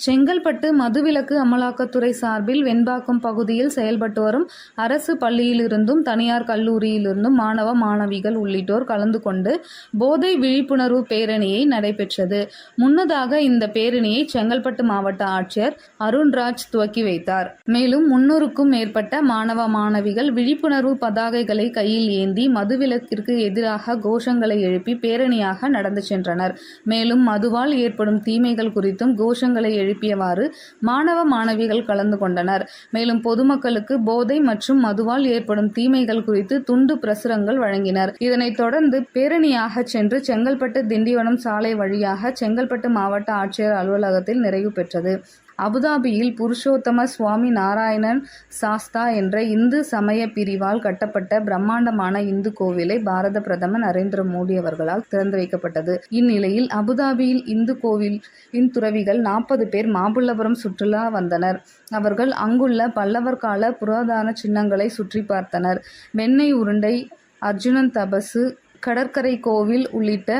செங்கல்பட்டு மதுவிலக்கு அமலாக்கத்துறை சார்பில் வெண்பாக்கம் பகுதியில் செயல்பட்டு வரும் அரசு பள்ளியிலிருந்தும் தனியார் கல்லூரியிலிருந்தும் மாணவ மாணவிகள் உள்ளிட்டோர் கலந்து கொண்டு போதை விழிப்புணர்வு பேரணியை நடைபெற்றது. முன்னதாக இந்த பேரணியை செங்கல்பட்டு மாவட்ட ஆட்சியர் அருண்ராஜ் துவக்கி வைத்தார். மேலும் முன்னூறுக்கும் மேற்பட்ட மாணவ மாணவிகள் விழிப்புணர்வு பதாகைகளை கையில் ஏந்தி மதுவிலக்கிற்கு எதிராக கோஷங்களை எழுப்பி பேரணியாக நடந்து சென்றனர். மேலும் மதுவால் ஏற்படும் தீமைகள் குறித்தும் கோஷங்களை எழுப்பியவாறு மாணவ மாணவிகள் கலந்து கொண்டனர். மேலும் பொதுமக்களுக்கு போதை மற்றும் மதுவால் ஏற்படும் தீமைகள் குறித்து துண்டு பிரசுரங்கள் வழங்கினர். இதனைத் தொடர்ந்து பேரணியாக சென்று செங்கல்பட்டு திண்டிவனம் சாலை வழியாக செங்கல்பட்டு மாவட்ட ஆட்சியர் அலுவலகத்தில் நிறைவு பெற்றது. அபுதாபியில் புருஷோத்தம சுவாமி நாராயணன் சாஸ்தா என்ற இந்து சமய பிரிவால் கட்டப்பட்ட பிரம்மாண்டமான இந்து கோவிலை பாரத பிரதமர் நரேந்திர மோடி அவர்களால் திறந்து வைக்கப்பட்டது. இந்நிலையில் அபுதாபியில் இந்து கோவிலின் துறவிகள் நாற்பது பேர் மாமல்லபுரம் சுற்றுலா வந்தனர். அவர்கள் அங்குள்ள பல்லவர் கால புராதன சின்னங்களை சுற்றி பார்த்தனர். வெண்ணெய் உருண்டை அர்ஜுனன் தபசு கடற்கரை கோவில் உள்ளிட்ட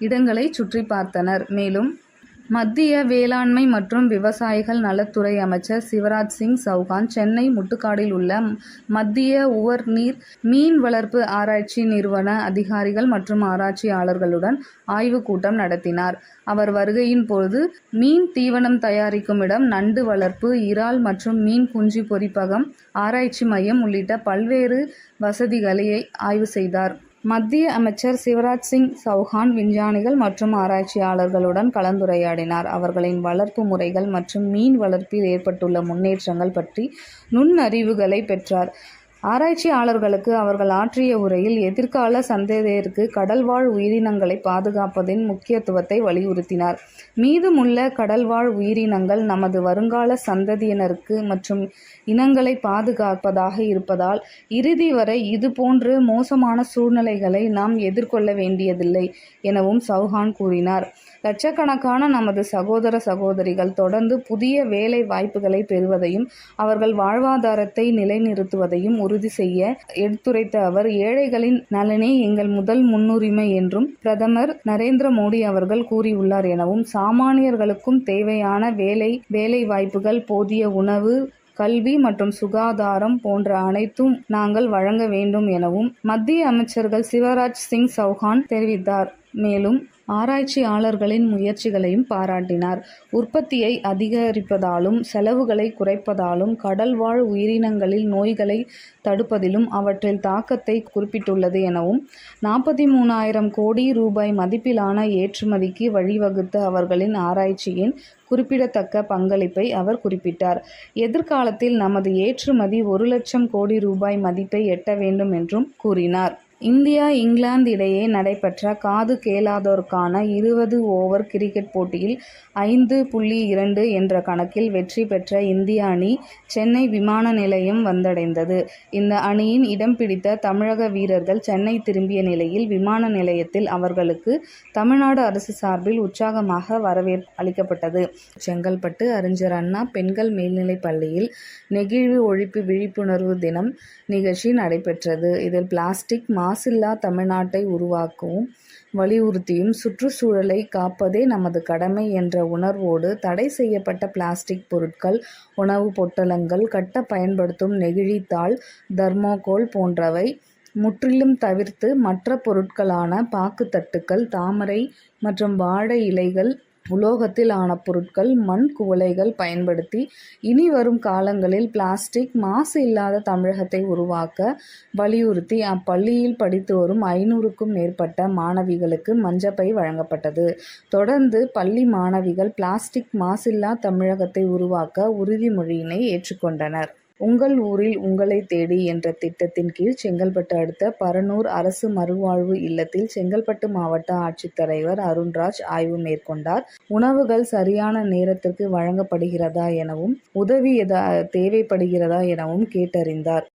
இடங்களை சுற்றி பார்த்தனர். மேலும் மத்திய வேளாண்மை மற்றும் விவசாயிகள் நலத்துறை அமைச்சர் சிவராஜ் சிங் சௌகான் சென்னை முட்டுக்காடில் உள்ள மத்திய உவர்நீர் மீன் வளர்ப்பு ஆராய்ச்சி நிறுவன அதிகாரிகள் மற்றும் ஆராய்ச்சியாளர்களுடன் ஆய்வுக் கூட்டம் நடத்தினார். அவர் வருகையின் போது மீன் தீவனம் தயாரிக்கும் இடம் நண்டு வளர்ப்பு இறால் மற்றும் மீன் குஞ்சு பொறிப்பகம் ஆராய்ச்சி மையம் உள்ளிட்ட பல்வேறு வசதிகளை ஆய்வு செய்தார். மத்திய அமைச்சர் சிவராஜ் சிங் சௌஹான் விஞ்ஞானிகள் மற்றும் ஆராய்ச்சியாளர்களுடன் கலந்துரையாடினார். அவர்களின் வளர்ப்பு முறைகள் மற்றும் மீன் வளர்ப்பில் ஏற்பட்டுள்ள முன்னேற்றங்கள் பற்றி நுண்ணறிவுகளை பெற்றார். ஆராய்ச்சியாளர்களுக்கு அவர்கள் ஆற்றிய உரையில் எதிர்கால சந்ததியருக்கு கடல்வாழ் உயிரினங்களை பாதுகாப்பதின் முக்கியத்துவத்தை வலியுறுத்தினார். மீதமுள்ள கடல்வாழ் உயிரினங்கள் நமது வருங்கால சந்ததியினருக்கு மற்றும் இனங்களை பாதுகாப்பதாக இருப்பதால் இறுதி வரை இதுபோன்று மோசமான சூழ்நிலைகளை நாம் எதிர்கொள்ள வேண்டியதில்லை எனவும் சௌஹான் கூறினார். லட்சக்கணக்கான நமது சகோதர சகோதரிகள் தொடர்ந்து புதிய வேலை வாய்ப்புகளை பெறுவதையும் அவர்கள் வாழ்வாதாரத்தை நிலைநிறுத்துவதையும் உறுதி செய்ய எடுத்துரைத்த அவர் ஏழைகளின் நலனே எங்கள் முதல் முன்னுரிமை என்றும் பிரதமர் நரேந்திர மோடி அவர்கள் கூறியுள்ளார் எனவும் சாமானியர்களுக்கும் தேவையான வேலை வேலை வாய்ப்புகள் போதிய உணவு கல்வி மற்றும் சுகாதாரம் போன்ற அனைத்தும் நாங்கள் வழங்க வேண்டும் எனவும் மத்திய அமைச்சர்கள் சிவராஜ் சிங் சௌஹான் தெரிவித்தார். மேலும் ஆராய்ச்சியாளர்களின் முயற்சிகளையும் பாராட்டினார். உற்பத்தியை அதிகரிப்பதாலும் செலவுகளை குறைப்பதாலும் கடல்வாழ் உயிரினங்களில் நோய்களை தடுப்பதிலும் அவற்றில் தாக்கத்தை குறிப்பிட்டுள்ளது எனவும் நாற்பத்தி மூணாயிரம் கோடி ரூபாய் மதிப்பிலான ஏற்றுமதிக்கு வழிவகுத்த அவர்களின் ஆராய்ச்சியின் குறிப்பிடத்தக்க பங்களிப்பை அவர் குறிப்பிட்டார். எதிர்காலத்தில் நமது ஏற்றுமதி ஒரு லட்சம் கோடி ரூபாய் மதிப்பை எட்ட வேண்டும் என்றும் கூறினார். இந்தியா இங்கிலாந்து இடையே நடைபெற்ற காது கேளாதோருக்கான இருபது ஓவர் கிரிக்கெட் போட்டியில் ஐந்து புள்ளி இரண்டு என்ற கணக்கில் வெற்றி பெற்ற இந்திய அணி சென்னை விமான நிலையம் வந்தடைந்தது. இந்த அணியின் இடம் பிடித்த தமிழக வீரர்கள் சென்னை திரும்பிய நிலையில் விமான நிலையத்தில் அவர்களுக்கு தமிழ்நாடு அரசு சார்பில் உற்சாகமாக வரவேற்பு அளிக்கப்பட்டது. செங்கல்பட்டு அறிஞர் அண்ணா பெண்கள் மேல்நிலைப் பள்ளியில் நெகிழ்வு ஒழிப்பு விழிப்புணர்வு தினம் நிகழ்ச்சி நடைபெற்றது. இதில் பிளாஸ்டிக் மாசில்லா தமிழ்நாட்டை உருவாக்கவும் வலியுறுத்தியும் சுற்றுச்சூழலை காப்பதே நமது கடமை என்ற உணர்வோடு தடை செய்யப்பட்ட பிளாஸ்டிக் பொருட்கள் உணவுப் பொட்டலங்கள் கட்ட பயன்படுத்தும் நெகிழித்தாள் தர்மோகோல் போன்றவை முற்றிலும் தவிர்த்து மற்ற பொருட்களான பாக்குத்தட்டுக்கள் தாமரை மற்றும் வாழை இலைகள் உலோகத்தில் ஆன பொருட்கள் மண் குவளைகள் பயன்படுத்தி இனி வரும் காலங்களில் பிளாஸ்டிக் மாசு இல்லாத தமிழகத்தை உருவாக்க வலியுறுத்தி அப்பள்ளியில் படித்து வரும் ஐநூறுக்கும் மேற்பட்ட மாணவிகளுக்கு மஞ்சப்பை வழங்கப்பட்டது. தொடர்ந்து பள்ளி மாணவிகள் பிளாஸ்டிக் மாசில்லா தமிழகத்தை உருவாக்க உறுதிமொழியினை ஏற்றுக்கொண்டனர். உங்கள் ஊரில் உங்களை தேடி என்ற திட்டத்தின் கீழ் செங்கல்பட்டு அடுத்த பரனூர் அரசு மறுவாழ்வு இல்லத்தில் செங்கல்பட்டு மாவட்ட ஆட்சித்தலைவர் அருண்ராஜ் ஆய்வு மேற்கொண்டார். உணவுகள் சரியான நேரத்திற்கு வழங்கப்படுகிறதா எனவும் உதவி எதா தேவைப்படுகிறதா எனவும் கேட்டறிந்தார்.